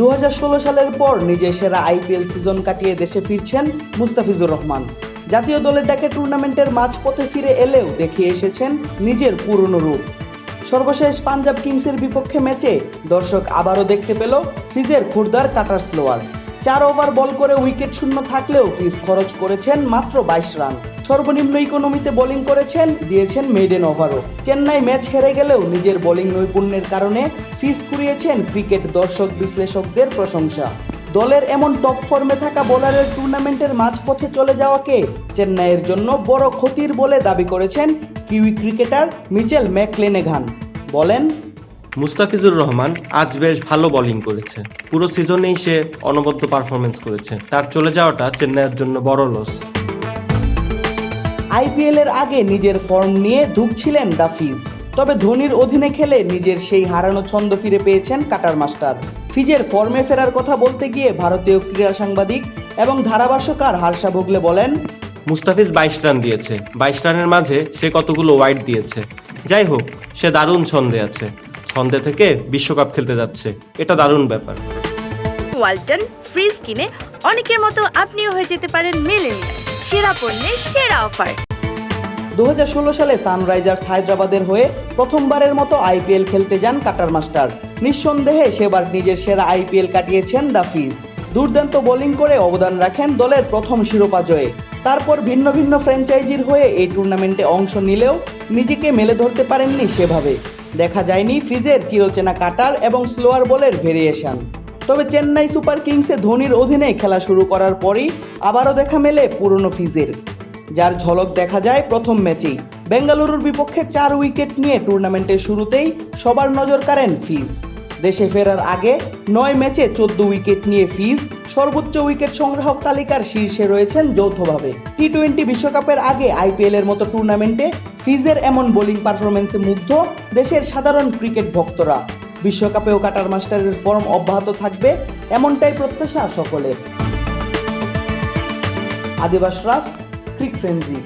দু হাজার ষোলো সালের পর নিজের সেরা আইপিএল সিজন কাটিয়ে দেশে ফিরছেন মুস্তাফিজুর রহমান। জাতীয় দলের ডাকে টুর্নামেন্টের মাঝপথে ফিরে এলেও দেখিয়ে এসেছেন নিজের পুরনো রূপ। সর্বশেষ পাঞ্জাব কিংসের বিপক্ষে ম্যাচে দর্শক আবারও দেখতে পেল ফিজের খুরদার কাটার স্লোয়ার। চার ওভার বল করে উইকেট শূন্য থাকলেও ফিজ খরচ করেছেন মাত্র বাইশ রান। সর্বনিম্ন ইকোনমিতে বোলিং করেছেন, দিয়েছেন মেডেন ওভারও। চেন্নাই ম্যাচ হেরে গেলেও নিজের বোলিং নৈপুণ্যের কারণে ফিজ কুড়িয়েছেন ক্রিকেট দর্শক বিশ্লেষকদের প্রশংসা। দলের এমন টপ ফর্মে থাকা বোলারের টুর্নামেন্টের মাঝপথে চলে যাওয়াকে চেন্নাইয়ের জন্য বড় ক্ষতির বলে দাবি করেছেন কিউই ক্রিকেটার মিচেল ম্যাকলেনেঘান বলেন মুস্তাফিজুর রহমান আজ বেশ ভালো বোলিং করেছে। পুরো সিজনেই সে অনবদ্য পারফরমেন্স করেছে। তার চলে যাওয়াটা চেন্নাইয়ের জন্য বড় লস আইপিএল এর আগে নিজের ফর্ম নিয়ে ধুকছিলেন দ্য ফিজ তবে ধোনির অধীনে খেলে নিজের সেই হারানো ছন্দ ফিরে পেয়েছেন কাটার মাস্টার। ফিজের ফর্মে ফেরার কথা বলতে গিয়ে ভারতীয় ক্রীড়া সাংবাদিক এবং ধারাভাষ্যকার হার্ষা ভোগলে বলেন মুস্তাফিজ বাইশ রান দিয়েছে। বাইশ রানের মাঝে সে কতগুলো ওয়াইড দিয়েছে। যাই হোক সে দারুণ ছন্দে আছে। ছন্দে থেকে বিশ্বকাপ খেলতে যাচ্ছে। এটা দারুণ ব্যাপার। ওয়ালটন ফ্রিজ কিনে অনেকের মতো আপনিও হয়ে যেতে পারেন মেলেনিয়া সেরা পণ্যের সেরা অফার। দুহাজার ষোলো সালে সানরাইজার্স হায়দ্রাবাদের হয়ে প্রথমবারের মতো আইপিএল খেলতে যান কাটার মাস্টার। নিঃসন্দেহে সেবার নিজের সেরা আইপিএল কাটিয়েছেন দ্য ফিজ দুর্দান্ত বোলিং করে অবদান রাখেন দলের প্রথম শিরোপা জয়ে। তারপর ভিন্ন ভিন্ন ফ্র্যাঞ্চাইজির হয়ে এই টুর্নামেন্টে অংশ নিলেও নিজেকে মেলে ধরতে পারেননি সেভাবে। দেখা যায়নি ফিজের চিরচেনা কাটার এবং স্লোয়ার বলের ভেরিয়েশন তবে চেন্নাই সুপার কিংসে ধোনির অধীনে খেলা শুরু করার পরই আবারও দেখা মেলে পুরনো ফিজের যার ঝলক দেখা যায় প্রথম ম্যাচেই। বেঙ্গালুরুর বিপক্ষে চার উইকেট নিয়ে টুর্নামেন্টের শুরুতেই সবার নজর কাড়েন ফিজ দেশে ফেরার আগে নয় ম্যাচে চোদ্দ উইকেট নিয়ে ফিজ সর্বোচ্চ উইকেট সংগ্রাহক তালিকার শীর্ষে রয়েছেন যৌথভাবে। টি টোয়েন্টি বিশ্বকাপের আগে আইপিএলের মতো টুর্নামেন্টে ফিজের এমন বোলিং পারফরমেন্সে মুগ্ধ দেশের সাধারণ ক্রিকেট ভক্তরা। বিশ্বকাপেও কাটার মাস্টারের ফর্ম অব্যাহত থাকবে এমনটাই প্রত্যাশা সকলের। আদিবাস রাফ ক্রিক ফ্রেন্সি।